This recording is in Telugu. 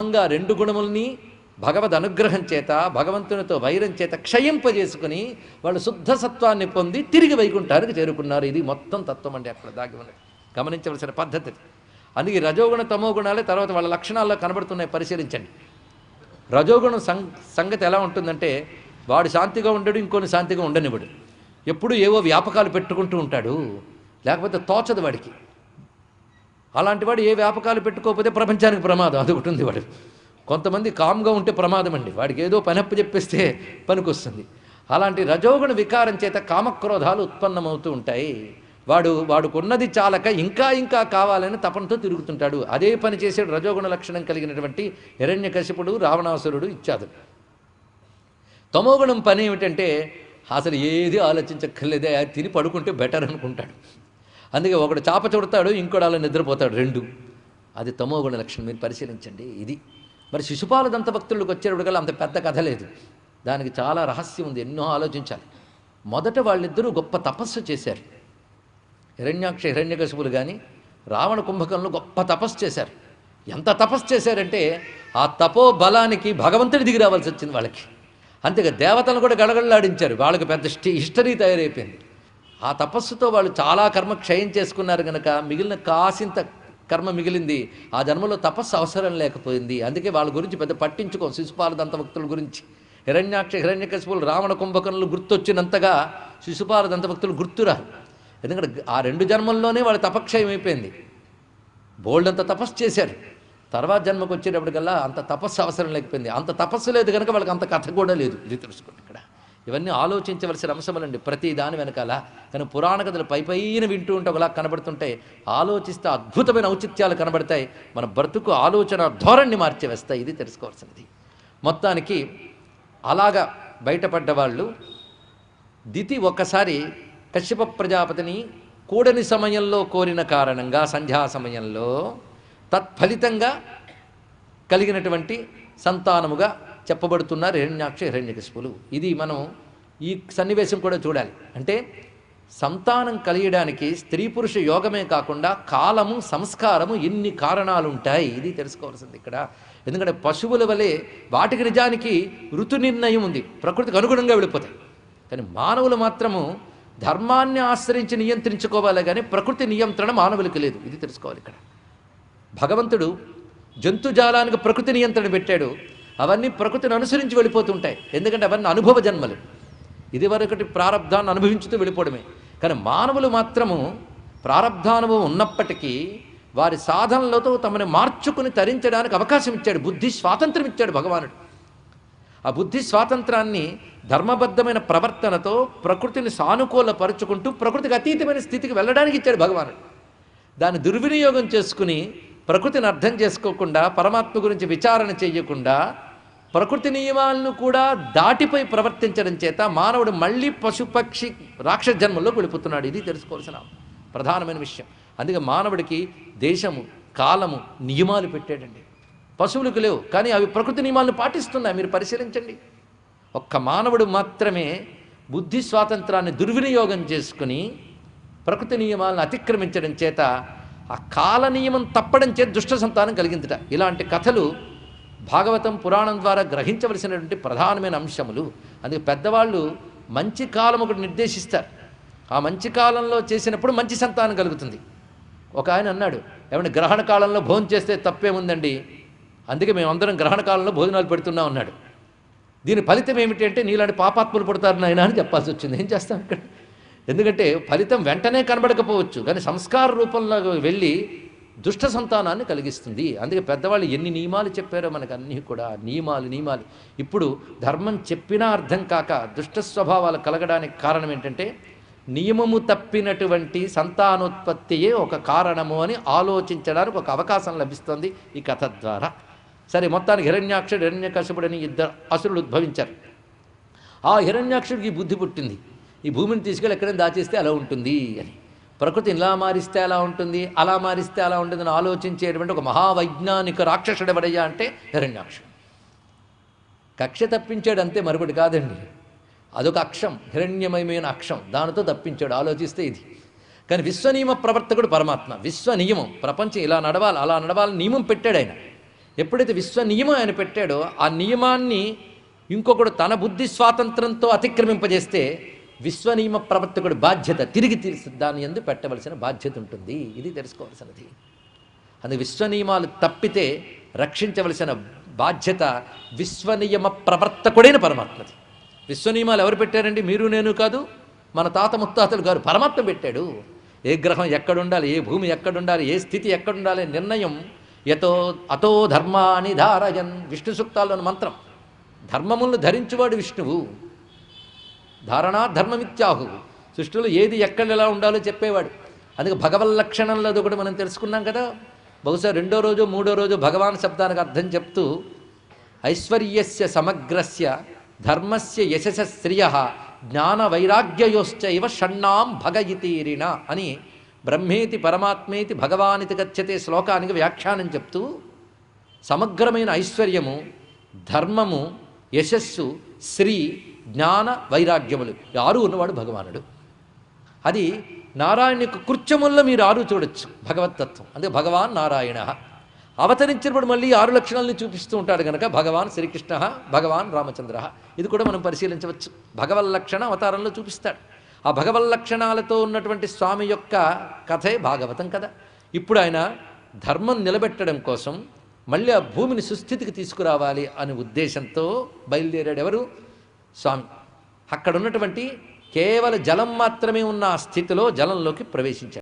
క్రమంగా రెండు గుణముల్ని భగవద్ అనుగ్రహం చేత భగవంతునితో వైరం చేత క్షయింపజేసుకుని వాళ్ళు శుద్ధ సత్వాన్ని పొంది తిరిగి వైకుంఠానికి చేరుకున్నారు. ఇది మొత్తం తత్వం అండి అక్కడ దాగి ఉన్నది. గమనించవలసిన పద్ధతి. అందుకే రజోగుణ తమో గుణాలే తర్వాత వాళ్ళ లక్షణాల్లో కనబడుతున్నాయి. పరిశీలించండి. రజోగుణం సం సంగతి ఎలా ఉంటుందంటే వాడు శాంతిగా ఉండడు ఇంకొని శాంతిగా ఉండనివ్వడు. ఎప్పుడు ఏవో వ్యాపకాలు పెట్టుకుంటూ ఉంటాడు. లేకపోతే తోచదు వాడికి. అలాంటి వాడు ఏ వ్యాపకాలు పెట్టుకోకపోతే ప్రపంచానికి ప్రమాదం. అది ఒకటి ఉంది వాడు కొంతమంది కామ్గా ఉంటే ప్రమాదం అండి. వాడికి ఏదో పనప్పు చెప్పేస్తే పనికొస్తుంది. అలాంటి రజోగుణ వికారం చేత కామక్రోధాలు ఉత్పన్నమవుతూ ఉంటాయి. వాడు వాడుకున్నది చాలక ఇంకా ఇంకా కావాలని తపనతో తిరుగుతుంటాడు. అదే పని చేసే రజోగుణ లక్షణం కలిగినటువంటి హిరణ్యకశిపుడు రావణాసురుడు ఇచ్చాదు తమోగుణం పని ఏమిటంటే అసలు ఏది ఆలోచించక్కర్లేదే తిని పడుకుంటే బెటర్ అనుకుంటాడు. అందుకే ఒకడు చాప చుడతాడు ఇంకోడు అలా నిద్రపోతాడు రెండు. అది తమోగుణ లక్షణం మీరు పరిశీలించండి. ఇది. మరి శిశుపాల దంత భక్తులకు వచ్చేటప్పటికల్లా అంత పెద్ద కథ లేదు. దానికి చాలా రహస్యం ఉంది ఎన్నో ఆలోచించాలి. మొదట వాళ్ళిద్దరూ గొప్ప తపస్సు చేశారు. హిరణ్యాక్ష హిరణ్యకశిపులు కానీ రావణ కుంభకంలో గొప్ప తపస్సు చేశారు. ఎంత తపస్సు చేశారంటే ఆ తపో బలానికి భగవంతుడి దిగి రావాల్సి వచ్చింది వాళ్ళకి. అంతేగా దేవతలను కూడా గడగడలాడించారు. వాళ్ళకి పెద్ద హిస్టరీ తయారైపోయింది. ఆ తపస్సుతో వాళ్ళు చాలా కర్మ క్షయం చేసుకున్నారు కనుక మిగిలిన కాసింత కర్మ మిగిలింది ఆ జన్మలో తపస్సు అవసరం లేకపోయింది. అందుకే వాళ్ళ గురించి పెద్ద పట్టించుకోం శిశుపాల దంతభక్తుల గురించి. హిరణ్యాక్ష హిరణ్యకశిపులు రావణ కుంభకర్ణులు గుర్తొచ్చినంతగా శిశుపాల దంతభక్తులు గుర్తురారు. ఎందుకంటే ఆ రెండు జన్మల్లోనే వాళ్ళ తపక్షయం అయిపోయింది. బోల్డ్ అంత తపస్సు చేశారు. తర్వాత జన్మకు వచ్చేటప్పటికల్లా అంత తపస్సు అవసరం లేకపోయింది. అంత తపస్సు లేదు కనుక వాళ్ళకి అంత కథ కూడా లేదు. ఇది తెలుసుకోండి ఇక్కడ. ఇవన్నీ ఆలోచించవలసిన అంశములండి. ప్రతి దాని వెనకాల కానీ పురాణ కథలు పై పైన వింటూ ఉంటే ఒకలా కనబడుతుంటాయి ఆలోచిస్తే అద్భుతమైన ఔచిత్యాలు కనబడతాయి. మన బ్రతుకు ఆలోచన ధోరణి మార్చివేస్తాయి. ఇది తెలుసుకోవాల్సినది. మొత్తానికి అలాగా బయటపడ్డ వాళ్ళు దితి ఒక్కసారి కశ్యప ప్రజాపతిని కూడని సమయంలో కోరిన కారణంగా సంధ్యా సమయంలో తత్ఫలితంగా కలిగినటువంటి సంతానముగా చెప్పబడుతున్నారు హిరణ్యాక్ష హిరణ్యకశిపులు. ఇది మనం ఈ సన్నివేశం కూడా చూడాలి. అంటే సంతానం కలియడానికి స్త్రీ పురుష యోగమే కాకుండా కాలము సంస్కారము ఎన్ని కారణాలుంటాయి? ఇది తెలుసుకోవాల్సింది ఇక్కడ. ఎందుకంటే పశువుల వలె వాటికి నిజానికి ఋతు నిర్ణయం ఉంది. ప్రకృతికి అనుగుణంగా వెళ్ళిపోతాయి. కానీ మానవులు మాత్రము ధర్మాన్ని ఆశ్రయించి నియంత్రించుకోవాలి కానీ ప్రకృతి నియంత్రణ మానవులకు లేదు. ఇది తెలుసుకోవాలి ఇక్కడ. భగవంతుడు జంతుజాలానికి ప్రకృతి నియంత్రణ పెట్టాడు. అవన్నీ ప్రకృతిని అనుసరించి వెళ్ళిపోతుంటాయి. ఎందుకంటే అవన్నీ అనుభవ జన్మలు. ఇదివరకటి ప్రారంధాన్ని అనుభవించుతూ వెళ్ళిపోవడమే. కానీ మానవులు మాత్రము ప్రారంధానుభవం ఉన్నప్పటికీ వారి సాధనలతో తమని మార్చుకుని తరించడానికి అవకాశం ఇచ్చాడు. బుద్ధి స్వాతంత్రం ఇచ్చాడు భగవానుడు. ఆ బుద్ధి స్వాతంత్రాన్ని ధర్మబద్ధమైన ప్రవర్తనతో ప్రకృతిని సానుకూలపరుచుకుంటూ ప్రకృతికి అతీతమైన స్థితికి వెళ్ళడానికి ఇచ్చాడు భగవానుడు. దాన్ని దుర్వినియోగం చేసుకుని ప్రకృతిని అర్థం చేసుకోకుండా పరమాత్మ గురించి విచారణ చేయకుండా ప్రకృతి నియమాలను కూడా దాటిపోయి ప్రవర్తించడం చేత మానవుడు మళ్ళీ పశుపక్షి రాక్షస జన్మల్లో వెళ్ళిపోతున్నాడు. ఇది తెలుసుకోవాల్సిన ప్రధానమైన విషయం. అందుకే మానవుడికి దేశము కాలము నియమాలు పెట్టాడండి పశువులకు లేవు కానీ అవి ప్రకృతి నియమాలను పాటిస్తున్నాయి. మీరు పరిశీలించండి. ఒక్క మానవుడు మాత్రమే బుద్ధి స్వాతంత్రాన్ని దుర్వినియోగం చేసుకుని ప్రకృతి నియమాలను అతిక్రమించడం చేత ఆ కాల నియమం తప్పడం చేత దుష్ట సంతానం కలిగిందిట. ఇలాంటి కథలు భాగవతం పురాణం ద్వారా గ్రహించవలసినటువంటి ప్రధానమైన అంశములు. అందుకే పెద్దవాళ్ళు మంచి కాలం ఒకటి నిర్దేశిస్తారు. ఆ మంచి కాలంలో చేసినప్పుడు మంచి సంతానం కలుగుతుంది. ఒక ఆయన అన్నాడు ఏమంటే గ్రహణ కాలంలో భోజనం చేస్తే తప్పేముందండి? అందుకే మేము అందరం గ్రహణ కాలంలో భోజనాలు పెడుతున్నాం అన్నాడు. దీని ఫలితం ఏమిటి అంటే నీలాంటి పాపాత్ములు పుడతారు నాయన అని చెప్పాల్సి వచ్చింది. ఏం చేస్తాం ఇక్కడ? ఎందుకంటే ఫలితం వెంటనే కనబడకపోవచ్చు. కానీ సంస్కార రూపంలో వెళ్ళి దుష్ట సంతానాన్ని కలిగిస్తుంది. అందుకే పెద్దవాళ్ళు ఎన్ని నియమాలు చెప్పారో మనకు అన్నీ కూడా నియమాలు నియమాలు. ఇప్పుడు ధర్మం చెప్పినా అర్థం కాక దుష్ట స్వభావాలు కలగడానికి కారణం ఏంటంటే నియమము తప్పినటువంటి సంతానోత్పత్తియే ఒక కారణము అని ఆలోచించడానికి ఒక అవకాశం లభిస్తుంది ఈ కథ ద్వారా. సరే మొత్తానికి హిరణ్యాక్షుడు హిరణ్యకశపుడని ఇద్దరు అసురులు ఉద్భవించారు. ఆ హిరణ్యాక్షుడికి బుద్ధి పుట్టింది. ఈ భూమిని తీసుకెళ్ళి ఎక్కడైనా దాచేస్తే అలా ఉంటుంది అని. ప్రకృతి ఇలా మారిస్తే అలా ఉంటుంది అలా మారిస్తే అలా ఉంటుందని ఆలోచించేటువంటి ఒక మహావైజ్ఞానిక రాక్షసుడు ఎవడయ్యా అంటే హిరణ్యాక్షుడు. కక్ష తప్పించాడు అంతే మరొకటి కాదండి. అదొక అక్షం హిరణ్యమయమైన అక్షం. దానితో తప్పించాడు ఆలోచిస్తే ఇది. కానీ విశ్వనియమ ప్రవర్తకుడు పరమాత్మ విశ్వ నియమం ప్రపంచం ఇలా నడవాలి అలా నడవాలని నియమం పెట్టాడు ఆయన. ఎప్పుడైతే విశ్వనియమం ఆయన పెట్టాడో ఆ నియమాన్ని ఇంకొకడు తన బుద్ధి స్వాతంత్రంతో అతిక్రమింపజేస్తే విశ్వనియమ ప్రవర్తకుడి బాధ్యత తిరిగి తీర్చి దాని ఎందు పెట్టవలసిన బాధ్యత ఉంటుంది. ఇది తెలుసుకోవాల్సినది. అది విశ్వనియమాలు తప్పితే రక్షించవలసిన బాధ్యత విశ్వనియమ ప్రవర్తకుడైన పరమాత్మది. విశ్వనియమాలు ఎవరు పెట్టారండి? మీరు నేను కాదు. మన తాత ముత్తాతలు గారు పరమాత్మ పెట్టాడు. ఏ గ్రహం ఎక్కడుండాలి? ఏ భూమి ఎక్కడుండాలి? ఏ స్థితి ఎక్కడుండాలి? నిర్ణయం యతో అతో ధర్మాని ధారయన్. విష్ణు సూక్తాల్లోని మంత్రం. ధర్మములను ధరించువాడు విష్ణువు. ధారణా ధర్మమిత్యాహు. సృష్టిలో ఏది ఎక్కడ ఎలా ఉండాలో చెప్పేవాడు. అందుకే భగవల్ లక్షణంలో అది ఒకటి మనం తెలుసుకున్నాం కదా. బహుశా రెండో రోజు మూడో రోజు భగవాన్ శబ్దానికి అర్థం చెప్తూ ఐశ్వర్యస్య సమగ్రస్య ధర్మస్య యశస శ్రియ జ్ఞాన వైరాగ్యయోశ్చ ఇవ షణ్ణాం భగయితీరిణ అని బ్రహ్మేతి పరమాత్మేతి భగవానితి గచ్చతే శ్లోకానికి వ్యాఖ్యానం చెప్తూ సమగ్రమైన ఐశ్వర్యము ధర్మము యశస్సు శ్రీ జ్ఞాన వైరాగ్యములు. ఆరు ఉన్నవాడు భగవానుడు. అది నారాయణ యొక్క కృత్యముల్లో మీరు ఆరు చూడొచ్చు. భగవత్తత్వం అంటే భగవాన్ నారాయణ. అవతరించినప్పుడు మళ్ళీ ఆరు లక్షణాలని చూపిస్తూ ఉంటాడు కనుక భగవాన్ శ్రీకృష్ణ భగవాన్ రామచంద్ర. ఇది కూడా మనం పరిశీలించవచ్చు. భగవల్ లక్షణ అవతారంలో చూపిస్తాడు. ఆ భగవల్ లక్షణాలతో ఉన్నటువంటి స్వామి యొక్క కథే భాగవతం కదా ఇప్పుడు ఆయన ధర్మం నిలబెట్టడం కోసం మళ్ళీ ఆ భూమిని సుస్థితికి తీసుకురావాలి అనే ఉద్దేశంతో బయలుదేరాడు ఎవరు? స్వామి అక్కడ ఉన్నటువంటి కేవల జలం మాత్రమే ఉన్న ఆ స్థితిలో జలంలోకి ప్రవేశించాడు